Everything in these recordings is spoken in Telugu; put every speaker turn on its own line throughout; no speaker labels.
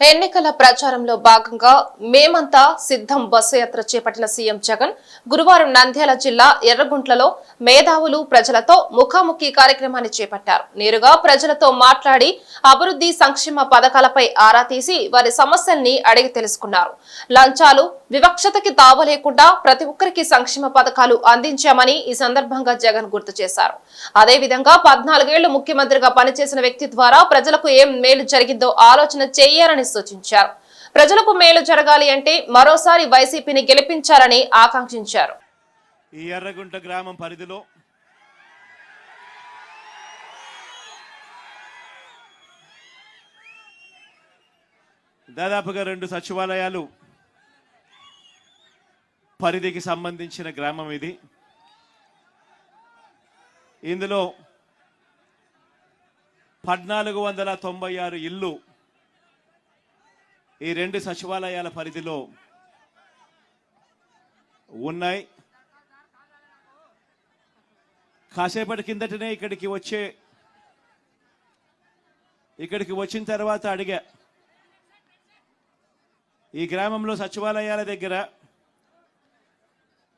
ఎన్నికల ప్రచారంలో భాగంగా మేమంతా సిద్ధం బస్సు యాత్ర చేపట్టిన సీఎం జగన్ గురువారం నంద్యాల జిల్లా ఎర్రగుంట్లలో మేధావులు ప్రజలతో ముఖాముఖి కార్యక్రమాన్ని చేపట్టారు. నేరుగా ప్రజలతో మాట్లాడి అభివృద్ధి సంక్షేమ పథకాలపై ఆరా తీసి వారి సమస్యల్ని అడిగి తెలుసుకున్నారు. లంచాలు వివక్షతకి తావు లేకుండా ప్రతి ఒక్కరికి సంక్షేమ పథకాలు అందించామని ఈ సందర్భంగా జగన్ గుర్తు చేశారు. అదేవిధంగా పద్నాలుగేళ్ళు ముఖ్యమంత్రిగా పనిచేసిన వ్యక్తి ద్వారా ప్రజలకు ఏం మేలు జరిగిందో ఆలోచన చేయాలని సూచించారు. ప్రజలకు మేలు జరగాలి అంటే మరోసారి వైసీపీని గెలిపించాలని ఆకాంక్షించారు.
ఈ ఎర్రగుంట గ్రామం పరిధిలో దాదాపుగా రెండు సచివాలయాలు పరిధికి సంబంధించిన గ్రామం ఇది. ఇందులో పద్నాలుగు వందల తొంభై ఆరు ఇల్లు ఈ రెండు సచివాలయాల పరిధిలో ఉన్నాయి. కాసేపటి కిందటనే ఇక్కడికి వచ్చే ఇక్కడికి వచ్చిన తర్వాత అడిగా ఈ గ్రామంలో సచివాలయాల దగ్గర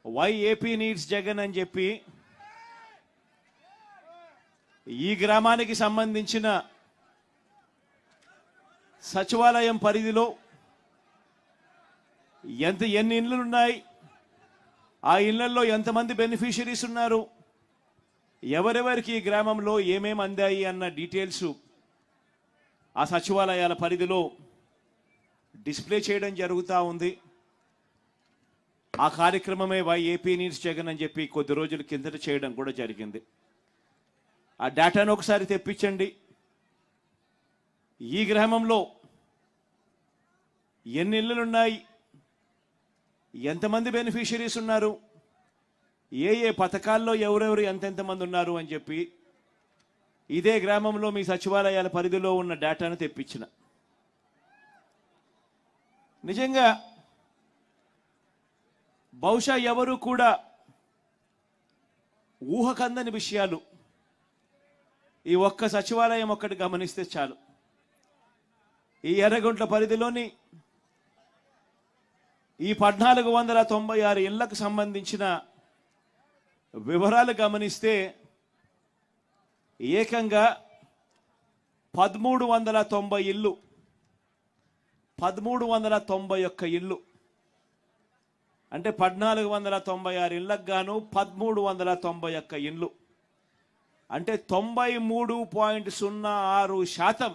వై ఏపీ నీడ్స్ జగన్ అని చెప్పి ఈ గ్రామానికి సంబంధించిన సచివాలయం పరిధిలో ఎంత ఎన్ని ఇండ్లు ఉన్నాయి ఆ ఇళ్ళలో ఎంతమంది బెనిఫిషరీస్ ఉన్నారు? ఎవరెవరికి ఈ గ్రామంలో ఏమేమి అందాయి అన్న డీటెయిల్స్ ఆ సచివాలయాల పరిధిలో డిస్ప్లే చేయడం జరుగుతూ ఉంది. ఆ కార్యక్రమమే వై ఏపీ నీడ్స్ జగన్ అని చెప్పి కొద్ది రోజుల కిందట చేయడం కూడా జరిగింది. ఆ డేటాను ఒకసారి తెప్పించండి. ఈ గ్రామంలో ఎన్ని ఇళ్ళు ఉన్నాయి ఎంతమంది బెనిఫిషరీస్ ఉన్నారు? ఏ ఏ పథకాల్లో ఎవరెవరు ఎంతెంత మంది ఉన్నారు అని చెప్పి ఇదే గ్రామంలో మీ సచివాలయాల పరిధిలో ఉన్న డేటాను తెప్పించిన. నిజంగా బహుశా ఎవరు కూడా ఊహకందని విషయాలు ఈ ఒక్క సచివాలయం ఒక్కటి గమనిస్తే చాలు. ఈ ఎర్రగుంట్ల పరిధిలోని ఈ పద్నాలుగు వందల తొంభై ఆరు ఇళ్ళకు సంబంధించిన వివరాలు గమనిస్తే ఏకంగా పదమూడు వందల తొంభై ఇల్లు పదమూడు వందల తొంభై ఒక్క ఇల్లు అంటే పద్నాలుగు వందల తొంభై ఆరు ఇళ్ళకు గాను పదమూడు వందల తొంభై ఒక్క ఇల్లు అంటే తొంభై మూడు పాయింట్ సున్నా ఆరు శాతం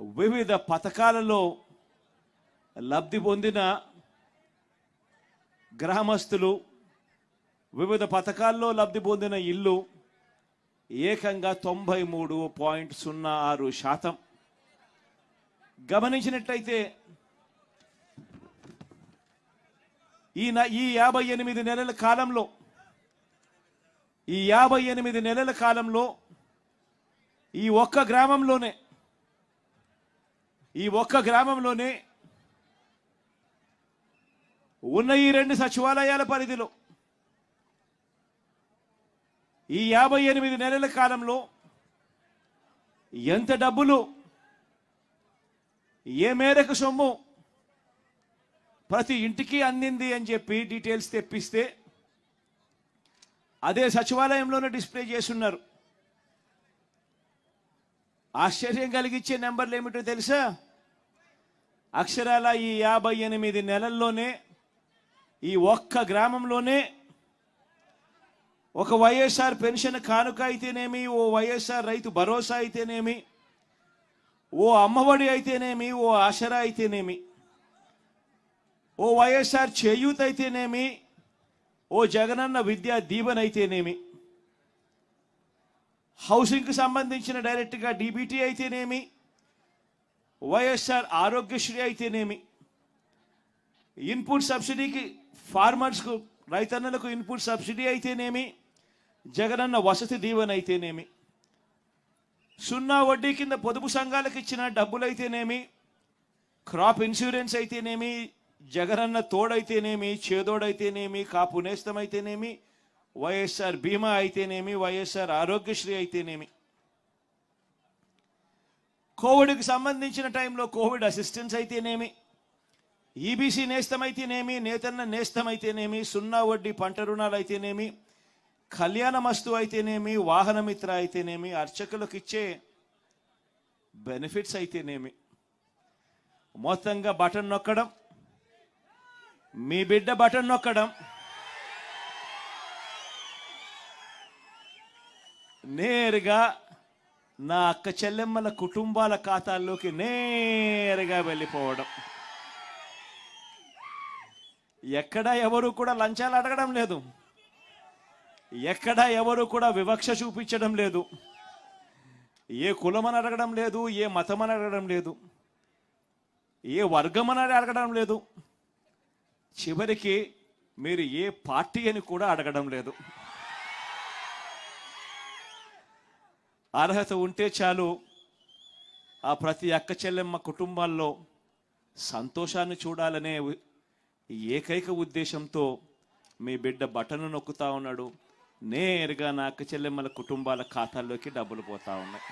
వివిధ పథకాలలో లబ్ధి పొందిన గ్రామస్తులు వివిధ పథకాల్లో లబ్ధి పొందిన ఇల్లు ఏకంగా తొంభై మూడు పాయింట్ సున్నా ఆరు శాతం. గమనించినట్లయితే ఈ న- ఈ యాభై ఎనిమిది నెలల కాలంలో ఈ యాభై ఎనిమిది నెలల కాలంలో ఈ ఒక్క గ్రామంలోనే ఈ ఒక్క గ్రామంలోనే ఉన్న ఈ రెండు సచివాలయాల పరిధిలో ఈ యాభై ఎనిమిది నెలల కాలంలో ఎంత డబ్బులు ఏ మేరకు సొమ్ము ప్రతి ఇంటికి అందింది అని చెప్పి డీటెయిల్స్ తెప్పిస్తే అదే సచివాలయంలోనే డిస్ప్లే చేస్తున్నారు. ఆశ్చర్యం కలిగించే నెంబర్లు ఏమిటో తెలుసా? అక్షరాల ఈ యాభై ఎనిమిది నెలల్లోనే ఈ ఒక్క గ్రామంలోనే ఒక వైఎస్ఆర్ పెన్షన్ కానుక అయితేనేమి ఓ వైఎస్ఆర్ రైతు భరోసా అయితేనేమి ఓ అమ్మఒడి అయితేనేమి ఓ ఆసరా అయితేనేమి ఓ వైఎస్ఆర్ చేయూత్ అయితేనేమి ఓ జగనన్న విద్యా దీవెన అయితేనేమి. హౌసింగ్కి సంబంధించిన డైరెక్ట్గా డీబీటీ అయితేనేమి వైఎస్ఆర్ ఆరోగ్యశ్రీ అయితేనేమి ఇన్పుట్ సబ్సిడీకి ఫార్మర్స్కు రైతన్నలకు ఇన్పుట్ సబ్సిడీ అయితేనేమి జగనన్న వసతి దీవెన అయితేనేమి సున్నా వడ్డీ కింద పొదుపు సంఘాలకు ఇచ్చిన డబ్బులైతేనేమి క్రాప్ ఇన్సూరెన్స్ అయితేనేమి జగనన్న తోడైతేనేమి చేదోడైతేనేమి కాపు నేస్తమైతేనేమి వైఎస్ఆర్ బీమా అయితేనేమి వైఎస్ఆర్ ఆరోగ్యశ్రీ అయితేనేమి. కోవిడ్కి సంబంధించిన టైంలో కోవిడ్ అసిస్టెన్స్ అయితేనేమి ఈబీసీ నేస్తమైతేనేమి నేతన్న నేస్తమైతేనేమి సున్నా వడ్డీ పంట రుణాలు అయితేనేమి కళ్యాణమస్తు అయితేనేమి వాహనమిత్ర అయితేనేమి అర్చకులకు ఇచ్చే బెనిఫిట్స్ అయితేనేమి. మొత్తంగా బటన్ నొక్కడం మీ బిడ్డ బటన్ నొక్కడం నేరుగా నా అక్క చెల్లెమ్మల కుటుంబాల ఖాతాల్లోకి నేరుగా వెళ్ళిపోవడం. ఎక్కడ ఎవరు కూడా లంచాలు అడగడం లేదు. ఎక్కడ ఎవరు కూడా వివక్ష చూపించడం లేదు. ఏ కులమని అడగడం లేదు ఏ మతమని అడగడం లేదు ఏ వర్గమని అడగడం లేదు. చివరికి మీరు ఏ పార్టీ అని కూడా అడగడం లేదు. అర్హత ఉంటే చాలు. ఆ ప్రతి అక్క చెల్లెమ్మ కుటుంబాల్లో సంతోషాన్ని చూడాలనే ఏకైక ఉద్దేశంతో మీ బిడ్డ బటను నొక్కుతా ఉన్నాడు. నేరుగా నా అక్క చెల్లెమ్మల కుటుంబాల ఖాతాల్లోకి డబ్బులు పోతా ఉన్నాయి.